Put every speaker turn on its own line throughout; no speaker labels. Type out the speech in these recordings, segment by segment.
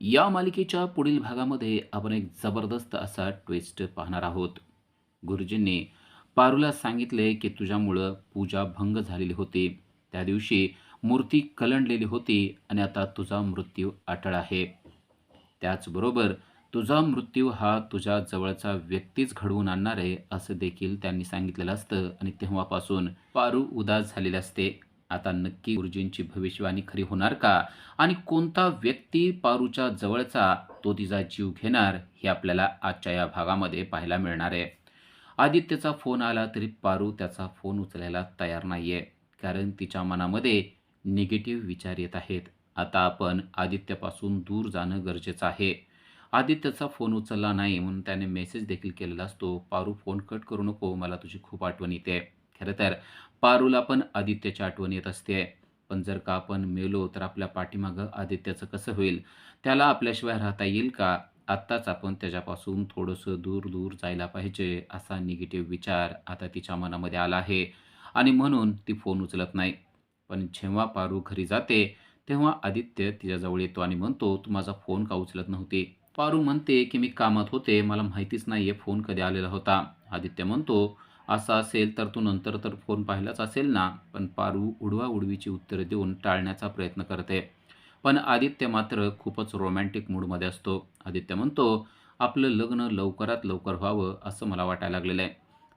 या मालिकेच्या पुढील भागामध्ये आपण एक जबरदस्त असा ट्विस्ट पाहणार आहोत. गुरुजींनी पारूला सांगितले की तुझ्यामुळं पूजा भंग झालेली होती. त्या दिवशी मूर्ती कलंडलेली होती आणि आता तुझा मृत्यू अटळ आहे. त्याचबरोबर तुझा मृत्यू हा तुझ्या जवळचा व्यक्तीच घडवून आणणार आहे असं देखील त्यांनी सांगितलेलं असतं आणि तेव्हापासून पारू उदास झालेले असते. आता नक्की गुरुजींची भविष्यवाणी खरी होणार का? आणि कोणता व्यक्ती पारूच्या जवळचा तो तिचा जीव घेणार हे आपल्याला आजच्या या भागामध्ये पाहायला मिळणार आहे. आदित्यचा फोन आला तरी पारू त्याचा फोन उचलायला तयार नाही आहे कारण तिच्या मनामध्ये निगेटिव्ह विचार येत आहेत. आता आपण आदित्यपासून दूर जाणं गरजेचं आहे. आदित्यचा फोन उचलला नाही म्हणून त्याने मेसेज देखील केलेला असतो. पारू फोन कट करू नको मला तुझी खूप आठवण येते. खरं तर पारूला पण आदित्यची आठवण येत असते. पण जर का आपण मेलो तर आपल्या पाठीमागं आदित्याचं कसं होईल? त्याला आपल्याशिवाय राहता येईल का? आत्ताच आपण त्याच्यापासून थोडंसं दूर दूर जायला पाहिजे असा निगेटिव्ह विचार आता तिच्या मनामध्ये आला आहे. आणि म्हणून ती फोन उचलत नाही. पण जेव्हा पारू घरी जाते तेव्हा आदित्य तिच्याजवळ येतो आणि म्हणतो तू माझा फोन का उचलत नव्हती? पारू म्हणते की मी कामात होते. मला माहितीच नाही आहे फोन कधी आलेला होता. आदित्य म्हणतो असं असेल तर तू नंतर तर फोन पाहिलाच असेल ना? पण पारू उडवा उडवीची उत्तरं देऊन टाळण्याचा प्रयत्न करते. पण आदित्य मात्र खूपच रोमॅन्टिक मूडमध्ये असतो. आदित्य म्हणतो आपलं लग्न लवकरात लवकर व्हावं असं मला वाटायला लागलेलं आहे.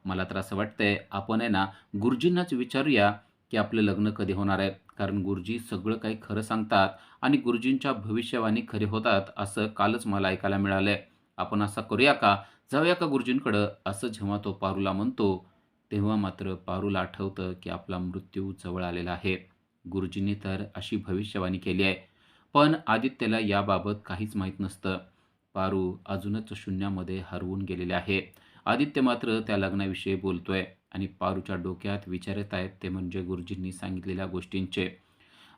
मला तर असं वाटतंय आपण आहे ना गुरुजींनाच विचारूया की आपलं लग्न कधी होणार आहे? कारण गुरुजी सगळं काही खरं सांगतात आणि गुरुजींच्या भविष्यवाणी खरे होतात असं कालच मला ऐकायला मिळालं आहे आपण असं करूया का? जाऊया का गुरुजींकडं? असं जेव्हा तो पारूला म्हणतो तेव्हा मात्र पारूला आठवतं की आपला मृत्यू जवळ आलेला आहे. गुरुजींनी तर अशी भविष्यवाणी केली आहे. पण आदित्यला याबाबत काहीच माहीत नसतं. पारू अजूनच शून्यामध्ये हरवून गेलेले आहे. आदित्य मात्र त्या लग्नाविषयी बोलतोय आणि पारूच्या डोक्यात विचारत आहेत ते म्हणजे गुरुजींनी सांगितलेल्या गोष्टींचे.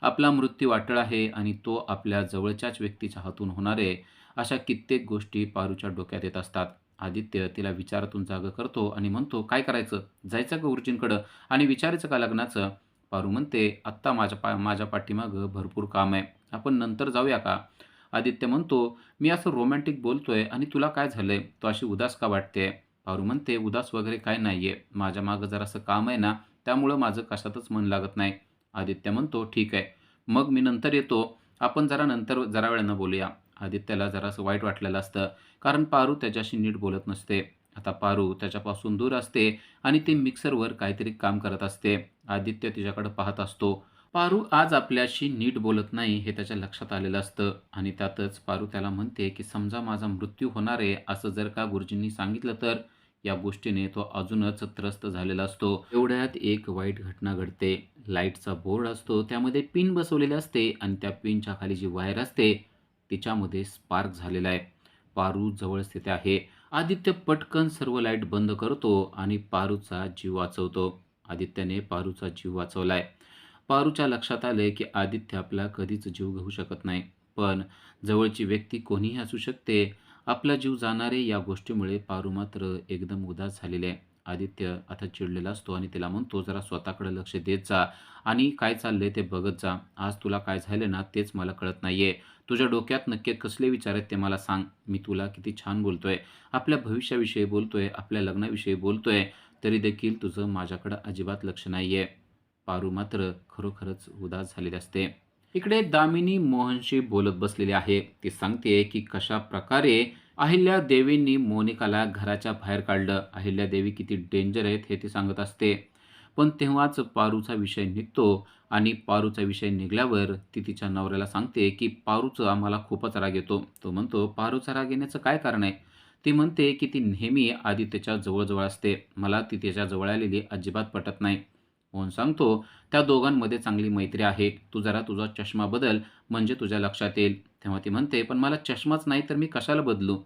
आपला मृत्यू वाटळ आहे आणि तो आपल्या जवळच्याच व्यक्तीच्या हातून होणार आहे अशा कित्येक गोष्टी पारूच्या डोक्यात येत असतात. आदित्य तिला विचारातून जागं करतो आणि म्हणतो काय करायचं? जायचं का गुरुजींकडं? आणि विचारायचं का लग्नाचं? पारू म्हणते आत्ता माझ्या पा माझ्या पाठीमागं भरपूर काम आहे. आपण नंतर जाऊया का? आदित्य म्हणतो मी असं रोमॅन्टिक बोलतोय आणि तुला काय झालंय? तो अशी उदास का वाटते? पारू म्हणते उदास वगैरे काय नाही आहे माझ्या मागं जरासं काम आहे ना त्यामुळं माझं कशातच मन लागत नाही. आदित्य म्हणतो ठीक आहे. मग मी नंतर येतो. आपण जरा नंतर जरा वेळानं बोलूया. आदित्यला जरासं वाईट वाटलेलं असतं. कारण पारू त्याच्याशी नीट बोलत नसते. आता पारू त्याच्यापासून दूर असते आणि ती मिक्सरवर काहीतरी काम करत असते. आदित्य तिच्याकडे पाहत असतो. पारू आज आपल्याशी नीट बोलत नाही हे त्याच्या लक्षात आलेलं असतं आणि त्यातच पारू त्याला म्हणते की समजा माझा मृत्यू होणार आहे असं जर का गुरुजींनी सांगितलं तर? या गोष्टीने तो अजूनच त्रस्त झालेला असतो. एवढ्यात एक वाईट घटना घडते. लाईटचा बोर्ड असतो त्यामध्ये पिन बसवलेली असते आणि त्या पिनच्या खाली जी वायर असते तिच्यामध्ये स्पार्क झालेला आहे. पारू जवळ स्थित आहे. आदित्य पटकन सर्व लाइट बंद करतो आणि पारूचा जीव वाचवतो. आदित्यने पारूचा जीव वाचवलाय. पारूच्या लक्षात आले की आदित्य आपला कधीच जीव घेऊ शकत नाही. पण जवळची व्यक्ती कोणीही असू शकते. आपला जीव जाणारे या गोष्टीमुळे पारू मात्र एकदम उदास झालेले आहे. आदित्य आता चिडलेला असतो आणि तिला म्हणतो जरा स्वतःकडे लक्ष देत जा. आणि काय चाललंय ते बघत जा. आज तुला काय झालं ना तेच मला कळत नाहीये. तुझ्या डोक्यात नक्की कसले विचार आहेत ते मला सांग. मी तुला किती छान बोलतोय. आपल्या भविष्याविषयी बोलतोय. आपल्या लग्नाविषयी बोलतोय. तरी देखील तुझं माझ्याकडं अजिबात लक्ष नाहीये. पारू मात्र खरोखरच उदास झालेली असते. इकडे दामिनी मोहनशी बोलत बसलेली आहे. ती सांगते की कशा प्रकारे अहिल्या देवींनी मोनिकाला घराच्या बाहेर काढलं. अहिल्या देवी किती डेंजर आहेत हे ती सांगत असते. पण तेव्हाच पारूचा विषय निघतो आणि पारूचा विषय निघल्यावर ती तिच्या नवऱ्याला सांगते की पारूचा आम्हाला खूपच राग येतो. तो म्हणतो पारूचा राग येण्याचं काय कारण आहे? ती म्हणते की ती नेहमी आदित्यच्या जवळजवळ असते. मला ती त्याच्याजवळ आलेली अजिबात पटत नाही. मोहन सांगतो त्या दोघांमध्ये चांगली मैत्री आहे. तू जरा तुझा चष्मा बदल. म्हणजे तुझ्या लक्षात येईल. तेव्हा ती म्हणते पण मला चष्माच नाही तर मी कशाला बदलू?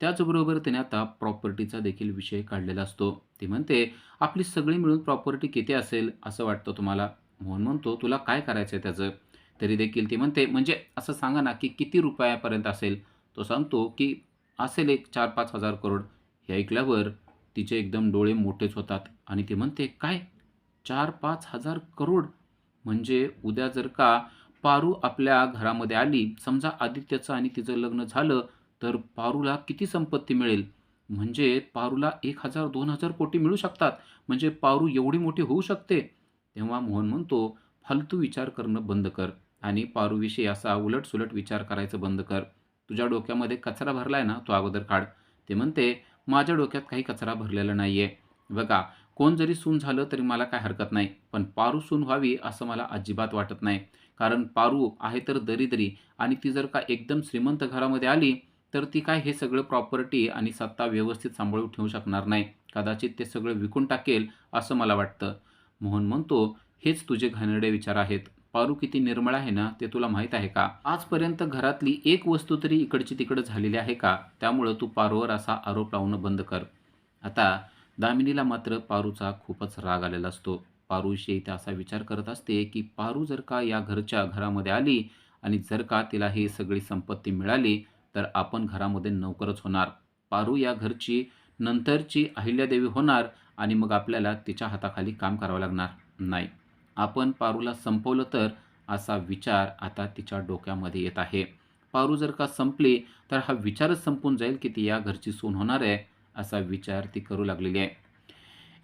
त्याचबरोबर तिने आता प्रॉपर्टीचा देखील विषय काढलेला असतो. ती म्हणते आपली सगळी मिळून प्रॉपर्टी किती असेल असं वाटतं तुम्हाला? मोहन म्हणतो तुला काय करायचं आहे त्याचं? तरी देखील ती म्हणते म्हणजे असं सांगा ना की किती रुपयापर्यंत असेल? तो सांगतो की असेल एक चार पाच हजार करोड. हे ऐकल्यावर तिचे एकदम डोळे मोठेच होतात आणि ती म्हणते काय? चार पाच हजार करोड? म्हणजे उद्या जर का पारू आपल्या घरामध्ये आली समजा आदित्यचं आणि तिचं लग्न झालं तर पारूला किती संपत्ती मिळेल? म्हणजे पारूला एक हजार दोन हजार कोटी मिळू शकतात. म्हणजे पारू एवढी मोठी होऊ शकते? तेव्हा मोहन म्हणतो फालतू विचार करणं बंद कर आणि पारूविषयी असा उलटसुलट विचार करायचं बंद कर. तुझ्या डोक्यामध्ये कचरा भरलाय ना तो अगोदर काढ. ते म्हणते माझ्या डोक्यात काही कचरा भरलेला नाही आहे बघा कोण जरी सून झालं तरी मला काय हरकत नाही पण पारू सून व्हावी असं मला अजिबात वाटत नाही. कारण पारू आहे तर दरिद्री आणि ती जर का एकदम श्रीमंत घरामध्ये आली तर ती काय हे सगळं प्रॉपर्टी आणि सत्ता व्यवस्थित सांभाळून ठेवू शकणार नाही. कदाचित ते सगळं विकून टाकेल असं मला वाटतं. मोहन म्हणतो हेच तुझे घाणेरडे विचार आहेत. पारू किती निर्मळ आहे ना ते तुला माहीत आहे का? आजपर्यंत घरातली एक वस्तू तरी इकडची तिकडं झालेली आहे का? त्यामुळं तू पारूवर असा आरोप लावणं बंद कर. आता दामिनीला मात्र पारूचा खूपच राग आलेला असतो. पारूविषयी त्या असा विचार करत असते की पारू जर का या घरच्या घरामध्ये आली आणि जर का तिला ही सगळी संपत्ती मिळाली तर आपण घरामध्ये नोकरच होणार. पारू या घरची नंतरची अहिल्यादेवी होणार आणि मग आपल्याला तिच्या हाताखाली काम करावं लागणार नाही. आपण पारूला संपवलं तर असा विचार आता तिच्या डोक्यामध्ये येत आहे. पारू जर का संपली तर हा विचारच संपून जाईल की ती या घरची सून होणार आहे. असा विचार ती करू लागलेली आहे.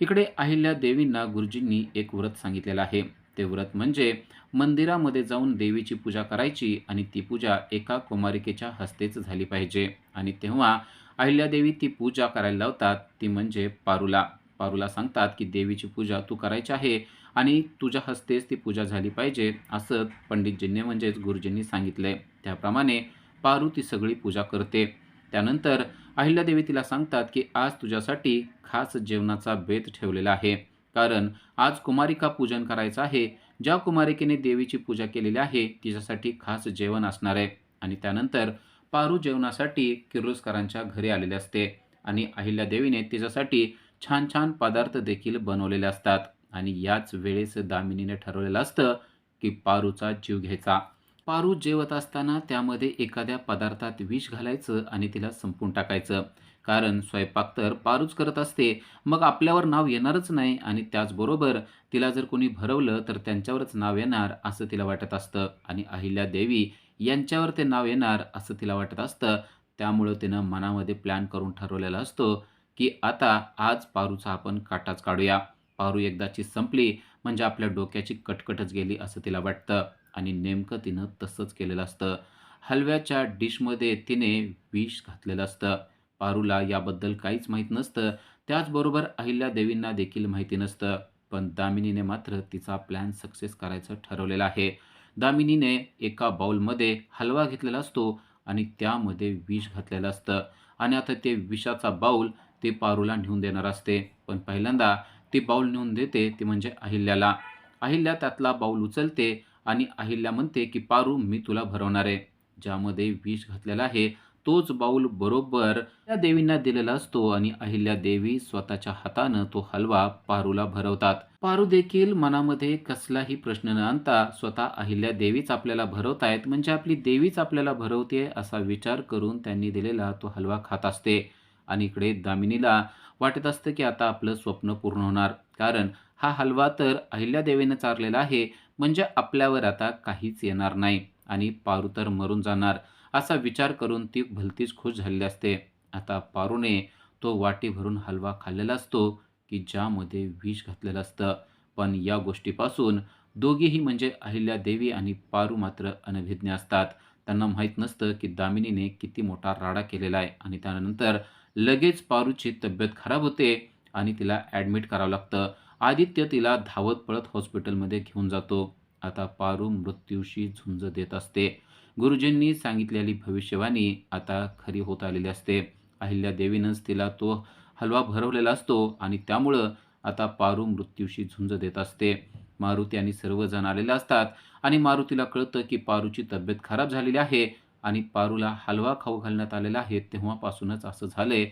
इकडे अहिल्या देवींना गुरुजींनी एक व्रत सांगितलेलं आहे. ते व्रत म्हणजे मंदिरामध्ये जाऊन देवीची पूजा करायची आणि ती पूजा एका कुमारिकेच्या हस्तेच झाली पाहिजे. आणि तेव्हा अहिल्यादेवी ती पूजा करायला लावतात. ती म्हणजे पारूला. पारूला सांगतात की देवीची पूजा तू करायची आहे आणि तुझ्या हस्तेच ती पूजा झाली पाहिजे असं पंडितजींनी म्हणजेच गुरुजींनी सांगितलं आहे त्याप्रमाणे पारू ती सगळी पूजा करते. त्यानंतर अहिल्यादेवी तिला सांगतात की आज तुझ्यासाठी खास जेवणाचा बेत ठेवलेला आहे. कारण आज कुमारिका पूजन करायचं आहे. ज्या कुमारिकेने देवीची पूजा केलेली आहे तिच्यासाठी खास जेवण असणार आहे. आणि त्यानंतर पारू जेवणासाठी किर्लोस्करांच्या घरी आलेले असते. आणि अहिल्यादेवीने तिच्यासाठी छान छान पदार्थ देखील बनवलेले असतात. आणि याच वेळेस दामिनीने ठरवलेलं असतं की पारूचा जीव घ्यायचा. पारू जेवत असताना त्यामध्ये एखाद्या पदार्थात विष घालायचं आणि तिला संपून टाकायचं. कारण स्वयंपाक तर पारूच करत असते. मग आपल्यावर नाव येणारच नाही आणि त्याचबरोबर तिला जर कोणी भरवलं तर त्यांच्यावरच नाव येणार असं तिला वाटत असतं. आणि अहिल्या देवी यांच्यावर ते नाव येणार असं तिला वाटत असतं. त्यामुळं तिनं मनामध्ये प्लॅन करून ठरवलेला असतो की आता आज पारूचा आपण काटाच काढूया. पारू एकदाची संपली म्हणजे आपल्या डोक्याची कटकटच गेली असं तिला वाटतं. आणि नेमकं तिनं तसंच केलेलं असतं. हलव्याच्या डिशमध्ये तिने विष घातलेलं असतं. पारूला याबद्दल काहीच माहीत नसतं. त्याचबरोबर अहिल्या देवींना देखील माहिती नसतं. पण दामिनीने मात्र तिचा प्लॅन सक्सेस करायचं ठरवलेलं आहे. दामिनीने एका बाउलमध्ये हलवा घेतलेला असतो आणि त्यामध्ये विष घातलेलं असतं. आणि आता ते विषाचा बाऊल ते पारूला नेऊन देणार असते. पण पहिल्यांदा ती बाऊल नेऊन देते ती म्हणजे अहिल्याला. अहिल्या त्यातला बाऊल उचलते आणि अहिल्या म्हणते की पारू मी तुला भरवणार आहे. ज्यामध्ये विष घातलेला आहे तोच बाऊल बरोबर त्या देवींना दिलेला असतो आणि अहिल्या देवी स्वतःच्या हातानं तो हलवा पारूला भरवतात. पारू देखील मनामध्ये कसलाही प्रश्न न आणता स्वतः अहिल्या देवीच आपल्याला भरवतायत म्हणजे आपली देवीच आपल्याला भरवते असा विचार करून त्यांनी दिलेला तो हलवा खात असते. आणि इकडे दामिनीला वाटत असतं की आता आपलं स्वप्न पूर्ण होणार कारण हा हलवा तर अहिल्यादेवीनं चारलेला आहे म्हणजे आपल्यावर आता काहीच येणार नाही आणि पारू तर मरून जाणार असा विचार करून ती भलतीच खुश झालेली असते. आता पारूने तो वाटी भरून हलवा खाल्लेला असतो की ज्यामध्ये विष घातलेलं असतं. पण या गोष्टीपासून दोघेही म्हणजे अहिल्यादेवी आणि पारू मात्र अनभिज्ञ असतात. त्यांना माहीत नसतं की दामिनीने किती मोठा राडा केलेला आहे आणि त्यानंतर लगेच पारूची तब्येत खराब होते आणि तिला ॲडमिट करावं लागतं. आदित्य तिला धावत पळत हॉस्पिटलमध्ये घेऊन जातो. आता पारू मृत्यूशी झुंज देत असते. गुरुजींनी सांगितलेली भविष्यवाणी आता खरी होत आलेली असते. अहिल्या देवीनंच तिला तो हलवा भरवलेला असतो आणि त्यामुळं आता पारू मृत्यूशी झुंज देत असते. मारुती आणि सर्वजण आलेले असतात आणि मारुतीला कळतं की पारूची तब्येत खराब झालेली आहे आणि पारूला हलवा खाऊ घालण्यात आलेला आहे. तेव्हापासूनच असं झालंय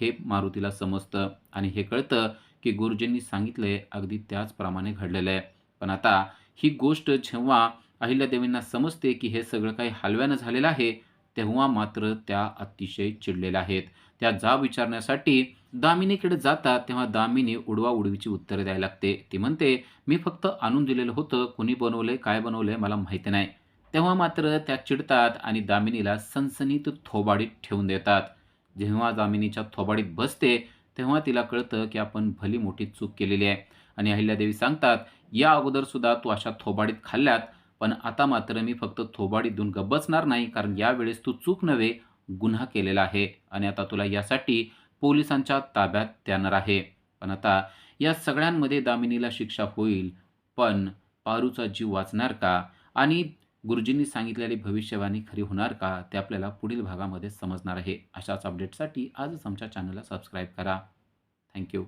हे मारुतीला समजतं आणि हे कळतं की गुरुजींनी सांगितलंय अगदी त्याचप्रमाणे घडलेलं आहे. पण आता ही गोष्ट जेव्हा अहिल्यादेवींना समजते की हे सगळं काही हलव्यानं झालेलं आहे तेव्हा मात्र त्या अतिशय चिडलेल्या आहेत. त्या जाब विचारण्यासाठी दामिनीकडे जातात तेव्हा दामिनी उडवा उडवीची उत्तरं द्यायला लागते. ती म्हणते मी फक्त आणून दिलेलं होतं कुणी बनवलंय काय बनवलंय मला माहिती नाही. तेव्हा मात्र त्या चिडतात आणि दामिनीला सनसनीत थोबाडीत ठेवून देतात. जेव्हा दामिनीच्या थोबाडीत बसते तेव्हा तिला कळतं की आपण भली मोठी चूक केलेली आहे. आणि अहिल्यादेवी सांगतात या अगोदरसुद्धा तू अशा थोबाडीत खाल्ल्यात पण आता मात्र मी फक्त थोबाडीत देऊन गप्प बसणार नाही कारण यावेळेस तू चूक नव्हे गुन्हा केलेला आहे. आणि आता तुला यासाठी पोलिसांच्या ताब्यात देणार आहे. पण आता या सगळ्यांमध्ये दामिनीला शिक्षा होईल पण पारूचा जीव वाचणार का? आणि गुरुजींनी सांगितलेली भविष्यवाणी खरी होणार का ते आपल्याला पुढील भागामध्ये समजणार आहे. अशाच अपडेटसाठी आजच आमच्या चॅनलला सबस्क्राईब करा. थँक्यू